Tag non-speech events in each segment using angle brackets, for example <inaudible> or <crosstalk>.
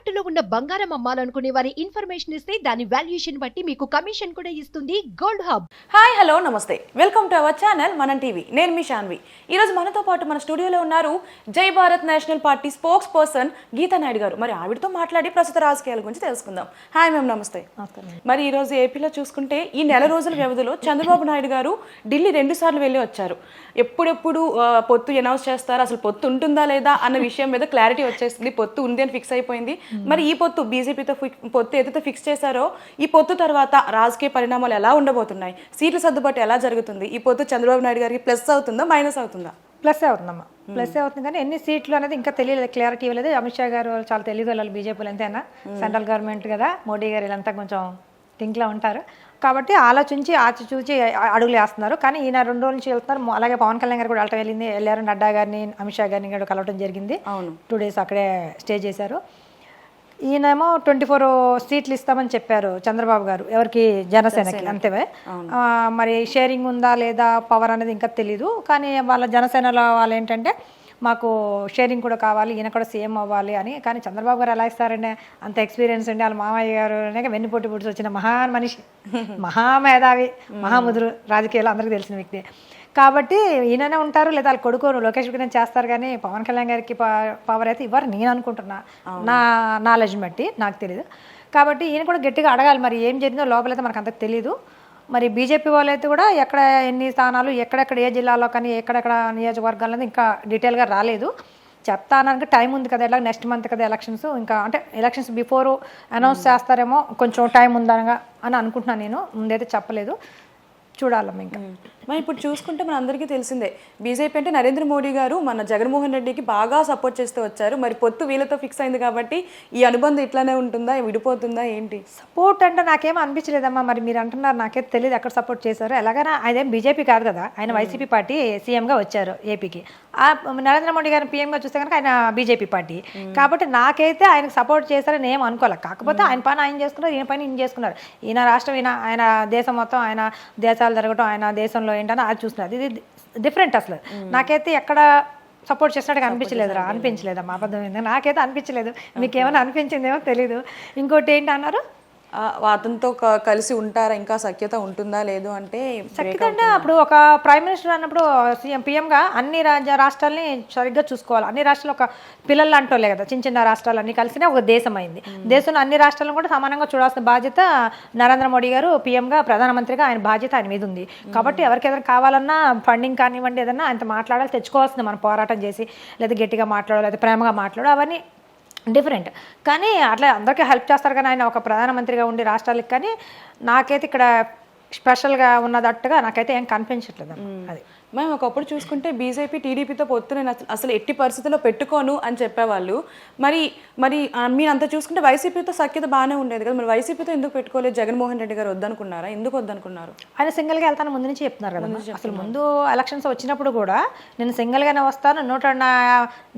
తాకట్టులో ఉన్న బంగారం అమ్మాలనుకునే వారి ఇన్ఫర్మేషన్ ఇస్తే దాని వాల్యుయేషన్ బట్టి మీకు కమిషన్ కూడా ఇస్తుంది గోల్డ్ హబ్ హాయ్ హలో నమస్తే. Welcome to our channel Manam TV నేను మీ శాన్వి ఈరోజు మనతో పాటు మన స్టూడియోలో ఉన్నారు Jai Bharat national party spokesperson Geeta Naidu garu. మరి ఆవిడతో మాట్లాడి ప్రస్తుత రాజకీయాల గురించి తెలుసుకుందాం. హాయ్ మ్యామ్ నమస్తే. మరి ఈ రోజు ఏపీలో చూసుకుంటే ఈ నెల రోజుల వ్యవధిలో చంద్రబాబు నాయుడు గారు ఢిల్లీ రెండు సార్లు వెళ్ళి వచ్చారు. ఎప్పుడెప్పుడు పొత్తు అనౌన్స్ చేస్తారు? అసలు పొత్తు ఉంటుందా లేదా అన్న విషయం మీద క్లారిటీ వచ్చేసింది. పొత్తు ఉంది అని ఫిక్స్ అయిపోయింది. మరి ఈ పొత్తు బీజేపీతో పొత్తు ఏదైతే ఫిక్స్ చేశారో ఈ పొత్తు తర్వాత రాజకీయ పరిణామాలు ఎలా ఉండబోతున్నాయి? సీట్ల సర్దుబాటు ఎలా జరుగుతుంది? ఈ పొత్తు చంద్రబాబు నాయుడు గారికి ప్లస్ అవుతుందా మైనస్ అవుతుందా? ప్లస్ అవుతుందమ్మా. ప్లస్ అవుతుంది కానీ ఎన్ని సీట్లు అనేది ఇంకా తెలియలేదు క్లారిటీ ఇవ్వలేదు. అమిత్ షా గారు చాలా తెలియదు వాళ్ళు బీజేపీలు అంతేనా? సెంట్రల్ గవర్నమెంట్ కదా మోడీ గారు వీళ్ళంతా కొంచెం థింక్లో ఉంటారు. కాబట్టి ఆలోచించి ఆచి చూచి అడుగులు వేస్తున్నారు. కానీ ఈయన రెండు రోజుల నుంచి వెళ్తున్నారు. అలాగే పవన్ కళ్యాణ్ గారు కూడా వెళ్ళటం వెళ్ళింది. వెళ్ళారు నడ్డా గారిని అమిత్ షా గారిని కూడా కలవడం జరిగింది. అవును. టూ డేస్ అక్కడే స్టే చేశారు. ఈయనేమో ట్వంటీ ఫోర్ సీట్లు ఇస్తామని చెప్పారు చంద్రబాబు గారు ఎవరికి జనసేనకి అంతే ఆ, మరి షేరింగ్ ఉందా లేదా పవర్ అనేది ఇంకా తెలీదు. కానీ వాళ్ళ జనసేనలో వాళ్ళు ఏంటంటే మాకు షేరింగ్ కూడా కావాలి ఈయన కూడా సీఎం అవ్వాలి అని. కానీ చంద్రబాబు గారు ఎలా ఇస్తారంటే అంత ఎక్స్పీరియన్స్ అండి వాళ్ళ మామయ్య గారు అనేక వెన్నుపోటు పుట్టి వచ్చిన మహాన్ మనిషి <laughs> మహామేధావి మహాముదురు రాజకీయాలు అందరికీ తెలిసిన వ్యక్తి. కాబట్టి ఈయననే ఉంటారు లేదా వాళ్ళ కొడుకు లోకేష్ విగ్రహం చేస్తారు కానీ పవన్ కళ్యాణ్ గారికి పవర్ అయితే ఇవ్వరు నేను అనుకుంటున్నా నా నాలెడ్జ్ బట్టి నాకు తెలియదు కాబట్టి ఈయన కూడా గట్టిగా అడగాలి మరి ఏం జరిగిందో లోపలైతే మనకు అంత తెలియదు మరి బీజేపీ వాళ్ళైతే కూడా ఎక్కడ ఎన్ని స్థానాలు ఎక్కడెక్కడ ఏ జిల్లాలో కానీ ఎక్కడెక్కడ నియోజకవర్గాల్లో ఇంకా డీటెయిల్గా రాలేదు. చెప్తానికి టైం ఉంది కదా ఎలా నెక్స్ట్ మంత్ కదా ఎలక్షన్స్ ఇంకా అంటే ఎలక్షన్స్ బిఫోర్ అనౌన్స్ చేస్తారేమో కొంచెం టైం ఉందనగా అని అనుకుంటున్నాను నేను ముందైతే చెప్పలేదు. చూడాలమ్మ ఇంకా. మరి ఇప్పుడు చూసుకుంటే మన అందరికీ తెలిసిందే బీజేపీ అంటే నరేంద్ర మోడీ గారు మన జగన్మోహన్ రెడ్డికి బాగా సపోర్ట్ చేస్తూ వచ్చారు. మరి పొత్తు వీళ్ళతో ఫిక్స్ అయింది కాబట్టి ఈ అనుబంధం ఇట్లానే ఉంటుందా? విడిపోతుందా? ఏంటి? సపోర్ట్ అంటే నాకేం అనిపించలేదమ్మా. మరి మీరు అంటున్నారు నాకే తెలియదు ఎక్కడ సపోర్ట్ చేశారు. ఎలాగైనా ఆయన బీజేపీ కాదు కదా ఆయన వైసీపీ పార్టీ సీఎంగా వచ్చారు ఏపీకి. ఆ నరేంద్ర మోడీ గారిని పీఎంగా చూస్తే కనుక ఆయన బీజేపీ పార్టీ. కాబట్టి నాకైతే ఆయనకు సపోర్ట్ చేశారని ఏం అనుకోలే. కాకపోతే ఆయన పని ఆయన చేసుకున్నారు ఈయన పని ఈయన చేసుకున్నారు. ఈయన రాష్ట్రం ఈయన ఆయన దేశం మొత్తం ఆయన దేశాలు జరగటం ఆయన దేశంలో ఏంటని అది చూస్తున్నారు ఇది డిఫరెంట్ అసలు. నాకైతే ఎక్కడ సపోర్ట్ చేసినట్టుగా అనిపించలేదురా. అనిపించలేదమ్మా. అబద్ధం నాకైతే అనిపించలేదు. మీకు ఏమైనా అనిపించిందేమో తెలీదు. ఇంకోటి ఏంటి అన్నారు అతనితో కలిసి ఉంటారా? ఇంకా సఖ్యత ఉంటుందా? లేదు అంటే సఖ్యత అంటే అప్పుడు ఒక ప్రైమ్ మినిస్టర్ అన్నప్పుడు సీఎం పీఎంగా అన్ని రాజ్య రాష్ట్రాలని సరిగ్గా చూసుకోవాలి. అన్ని రాష్ట్రాలు ఒక పిల్లలు అంటోలే కదా చిన్న చిన్న రాష్ట్రాలు అన్ని కలిసినే ఒక దేశం అయింది. దేశంలో అన్ని రాష్ట్రాలను కూడా సమానంగా చూడాల్సిన బాధ్యత నరేంద్ర మోడీ గారు పీఎంగా ప్రధానమంత్రిగా ఆయన బాధ్యత ఆయన మీద ఉంది. కాబట్టి ఎవరికి ఏదైనా కావాలన్నా ఫండింగ్ కానివ్వండి ఏదన్నా ఆయనతో మాట్లాడాలి తెచ్చుకోవాల్సింది మనం పోరాటం చేసి లేదా గట్టిగా మాట్లాడాలి లేదా ప్రేమగా మాట్లాడు అవన్నీ డిఫరెంట్ కానీ అట్లా అందరికీ హెల్ప్ చేస్తారు కానీ ఆయన ఒక ప్రధానమంత్రిగా ఉండి రాష్ట్రాలకు కానీ నాకైతే ఇక్కడ స్పెషల్గా ఉన్నదట్టుగా నాకైతే ఏం కనిపించట్లేదు అది. మేము ఒకప్పుడు చూసుకుంటే బీజేపీ టీడీపీతో పొత్తు నేను అసలు- ఎట్టి పరిస్థితుల్లో పెట్టుకోను అని చెప్పేవాళ్ళు. మరి మరి మీరు అంతా చూసుకుంటే వైసీపీతో సఖ్యత బాగానే ఉండేది కదా. మరి వైసీపీతో ఎందుకు పెట్టుకోలేదు? జగన్మోహన్ రెడ్డి గారు వద్దనుకున్నారా? ఎందుకు వద్దనుకున్నారు? ఆయన సింగిల్గా వెళ్తాను ముందు నుంచి చెప్తున్నారు కదా అసలు ముందు ఎలక్షన్స్ వచ్చినప్పుడు కూడా నేను సింగిల్గానే వస్తాను నూట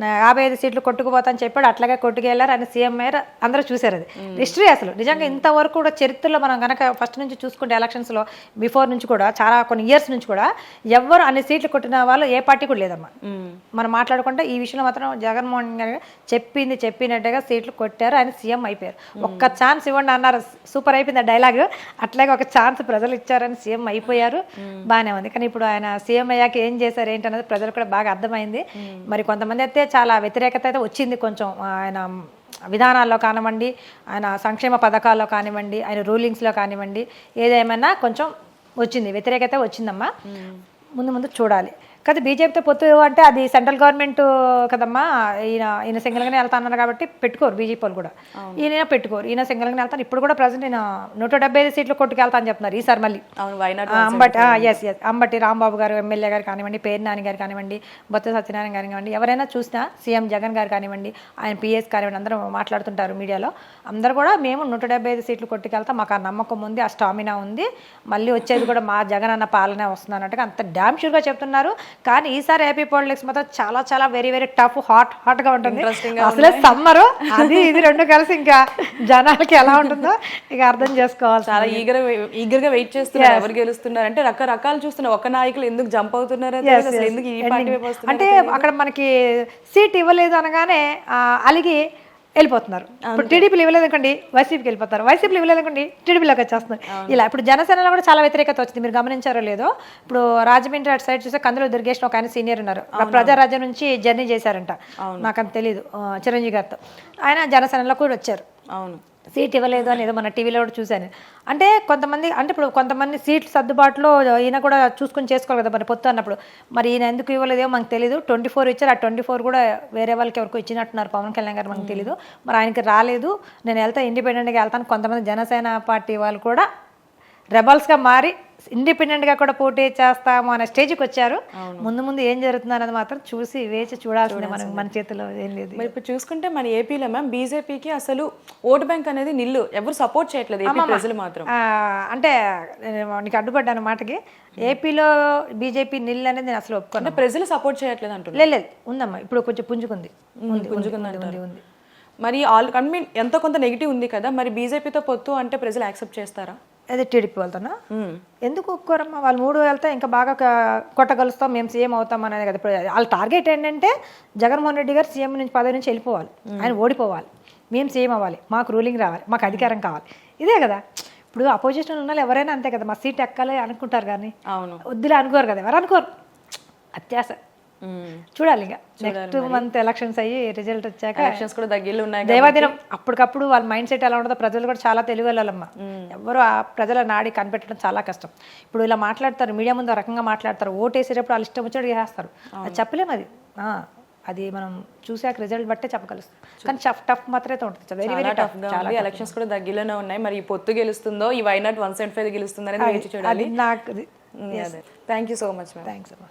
యాభై ఐదు సీట్లు కొట్టుకుపోతాను చెప్పాడు అట్లాగే కొట్టుకెళ్ళారు. ఆయన సీఎం అయ్యారు. అందరూ చూశారు అది. హిస్టరీ అసలు. నిజంగా ఇంతవరకు కూడా చరిత్రలో మనం కనుక ఫస్ట్ నుంచి చూసుకుంటే ఎలక్షన్స్లో బిఫోర్ నుంచి కూడా చాలా కొన్ని ఇయర్స్ నుంచి కూడా ఎవ్వరు అన్ని సీట్లు కొట్టిన వాళ్ళు ఏ పార్టీ కూడా లేదమ్మా. మనం మాట్లాడుకుంటే ఈ విషయంలో మాత్రం జగన్మోహన్ గారు చెప్పింది చెప్పినట్టుగా సీట్లు కొట్టారు. ఆయన సీఎం అయిపోయారు. ఒక్క ఛాన్స్ ఇవ్వండి అన్నారు. సూపర్ అయిపోయింది ఆ డైలాగ్ అట్లాగే ఒక ఛాన్స్ ప్రజలు ఇచ్చారని సీఎం అయిపోయారు. బాగానే ఉంది. కానీ ఇప్పుడు ఆయన సీఎం అయ్యాక ఏం చేశారు ఏంటనేది ప్రజలకు కూడా బాగా అర్థమైంది. మరి కొంతమంది అయితే చాలా వ్యతిరేకత అయితే వచ్చింది. కొంచెం ఆయన విధానాల్లో కానివ్వండి ఆయన సంక్షేమ పథకాల్లో కానివ్వండి ఆయన రూలింగ్స్లో కానివ్వండి ఏదేమైనా కొంచెం వచ్చింది. వ్యతిరేకత వచ్చిందమ్మా. ముందు ముందు చూడాలి. కదా బీజేపీతో పొత్తు అంటే అది సెంట్రల్ గవర్నమెంట్ కదమ్మా ఈయన ఈయన సింగిల్గానే వెళ్తాన్నారు కాబట్టి పెట్టుకోరు బీజేపీ వాళ్ళు కూడా. ఈయన పెట్టుకోరు ఈయన సింగిల్గానే వెళ్తాను. ఇప్పుడు కూడా ప్రజెంట్ ఈయన నూట డెబ్బై ఐదు సీట్లు కొట్టుకెళ్తా అని చెప్తున్నారు ఈసారి మళ్ళీ. అంబటి ఎస్ ఎస్ అంబటి రాంబాబు గారు ఎమ్మెల్యే గారు కానివ్వండి పేరు నాని గారు కానివ్వండి బొత్స సత్యనారాయణ గారు కానివ్వండి ఎవరైనా చూసినా సీఎం జగన్ గారు కానివ్వండి ఆయన పిఎస్ కానివ్వండి అందరూ మాట్లాడుతుంటారు మీడియాలో. అందరూ కూడా మేము నూట డెబ్బై ఐదు సీట్లు కొట్టుకెళ్తాం మాకు ఆ నమ్మకం ఉంది ఆ స్టామినా ఉంది. మళ్ళీ వచ్చేది కూడా మా జగన్ అన్న పాలనే వస్తుంది అన్నట్టుగా అంత డ్యామ్ షూర్గా చెప్తున్నారు. కానీ ఈసారి ఏపీ పాలిటిక్స్ మాత్రం చాలా చాలా వెరీ వెరీ టఫ్ హాట్ హాట్గా ఉంటుంది. అసలే సమ్మరు అది ఇది రెండు కలిసి ఇంకా జనాలకి ఎలా ఉంటుందో ఇక అర్థం చేసుకోవాలి చాలా ఈగర్ ఈగర్గా వెయిట్ చేస్తున్నారు. ఎవరు గెలుస్తున్నారు అంటే రకరకాలు చూస్తున్నారు ఒక నాయకులు ఎందుకు జంప్ అవుతున్నారో ఎందుకు అంటే అక్కడ మనకి సీట్ ఇవ్వలేదు అనగానే అలిగి వెళ్ళిపోతున్నారు. ఇప్పుడు టీడీపీలు ఇవ్వలేదు అనుకోండి వైసీపీకి వెళ్ళిపోతారు. వైసీపీలు ఇవ్వలేదు అనుకోండి టీడీపీలోకి వచ్చేస్తున్నారు ఇలా ఇప్పుడు జనసేనలో కూడా చాలా వ్యతిరేకత వచ్చింది. మీరు గమనించారో లేదో? ఇప్పుడు రాజమండ్రి అటు సైడ్ చూస్తే కందులో దుర్గేష్ ఒక ఆయన సీనియర్ ఉన్నారు. ప్రజారాజ్యం నుంచి జర్నీ చేశారంట. నాకు అంత తెలియదు చిరంజీవి గారితో. ఆయన జనసేనలో కూడా వచ్చారు. అవును. సీట్ ఇవ్వలేదు అని ఏదో మన టీవీలో కూడా చూశాను. అంటే కొంతమంది అంటే ఇప్పుడు కొంతమంది సీట్లు సర్దుబాటులో ఈయన కూడా చూసుకొని చేసుకోవాలి కదా మరి పొత్తు అన్నప్పుడు. మరి ఈయన ఎందుకు ఇవ్వలేదో మనకు తెలియదు ట్వంటీ ఫోర్ ఇచ్చారు. ఆ ట్వంటీ ఫోర్ కూడా వేరే వాళ్ళకి ఎవరికి ఇచ్చినట్టున్నారు. పవన్ కళ్యాణ్ గారు మనకు తెలియదు మరి ఆయనకి రాలేదు. నేను వెళ్తా ఇండిపెండెంట్గా వెళ్తాను. కొంతమంది జనసేన పార్టీ వాళ్ళు కూడా రెబల్స్గా మారి ఇండిపెండెంట్గా కూడా పోటీ చేస్తాము అనే స్టేజ్కి వచ్చారు. ముందు ముందు ఏం జరుగుతుంది అన్నది మాత్రం చూసి వేచి చూడాల్సిందే మనం మన చేతిలో ఏం లేదు. మరి ఇప్పుడు చూసుకుంటే మన ఏపీలో మ్యామ్ బీజేపీకి అసలు ఓటు బ్యాంక్ అనేది నిల్లు. ఎవరు సపోర్ట్ చేయట్లేదు ఏపీ ప్రజలు మాత్రం. అంటే నీకు అడ్డుపడ్డాను మాటకి. ఏపీలో బీజేపీ నిల్ అనేది నేను అసలు ఒప్పుకోను. ప్రజలు సపోర్ట్ చేయట్లేదు అంటున్నారు. లేదు లేదు. ఉందమ్మా ఇప్పుడు కొంచెం పుంజుకుంది. ఉంది, ఉంది. మరి ఆల్ ఐ మీన్ ఎంతో కొంత నెగిటివ్ ఉంది కదా మరి బీజేపీతో పొత్తు అంటే ప్రజలు యాక్సెప్ట్ చేస్తారా? అదే టీడీపీ వాళ్ళతోనా? ఎందుకు ఒప్పుకోరమ్మా వాళ్ళు మూడు వెళ్తే ఇంకా బాగా కొట్టగలుస్తాం మేము సీఎం అవుతాం అనేది కదా. ఇప్పుడు వాళ్ళ టార్గెట్ ఏంటంటే జగన్మోహన్ రెడ్డి గారు సీఎం నుంచి పదవి నుంచి వెళ్ళిపోవాలి. ఆయన ఓడిపోవాలి. మేము సీఎం అవ్వాలి. మాకు రూలింగ్ రావాలి. మాకు అధికారం కావాలి. ఇదే కదా. ఇప్పుడు అపోజిషన్ ఉన్న ఎవరైనా అంతే కదా. మా సీట్ ఎక్కాలి అనుకుంటారు కానీ అవును. వద్దులే అనుకోరు కదా. ఎవరు అనుకోరు? అత్యాస. మ్మ్. చూడాలి ఇక. నెక్స్ట్ మంత్ ఎలక్షన్స్ అయ్యి రిజల్ట్ వచ్చాక ఎలక్షన్స్ కూడా దగ్గరలో ఉన్నాయి దేవాదినం అప్పటికప్పుడు వాళ్ళ మైండ్ సెట్ ఎలా ఉంటుందో ప్రజలు కూడా చాలా తెలుగు వెళ్ళాలమ్మా ఎవరు ఆ ప్రజల నాడి కనిపెట్టడం చాలా కష్టం. ఇప్పుడు ఇలా మాట్లాడతారు మీడియా ముందు రకంగా మాట్లాడతారు ఓటు వేసేటప్పుడు వాళ్ళు ఇష్టం వచ్చినట్టు చేస్తారు అది చెప్పలేము అది. అది మనం చూసాక రిజల్ట్ బట్టే చెప్పగలుస్తాం. కానీ టఫ్ టఫ్ మాత్రమే ఉంటుంది. వెరీ వెరీ టఫ్ చాలా ఎలక్షన్స్ కూడా దగ్గరలోనే ఉన్నాయి. మరి ఈ పొత్తు గెలుస్తుందో ఈ why not one seventy five గెలుస్తుందో అనేది చూడాలి. అది నాకు thank you so much thanks అమ్మా.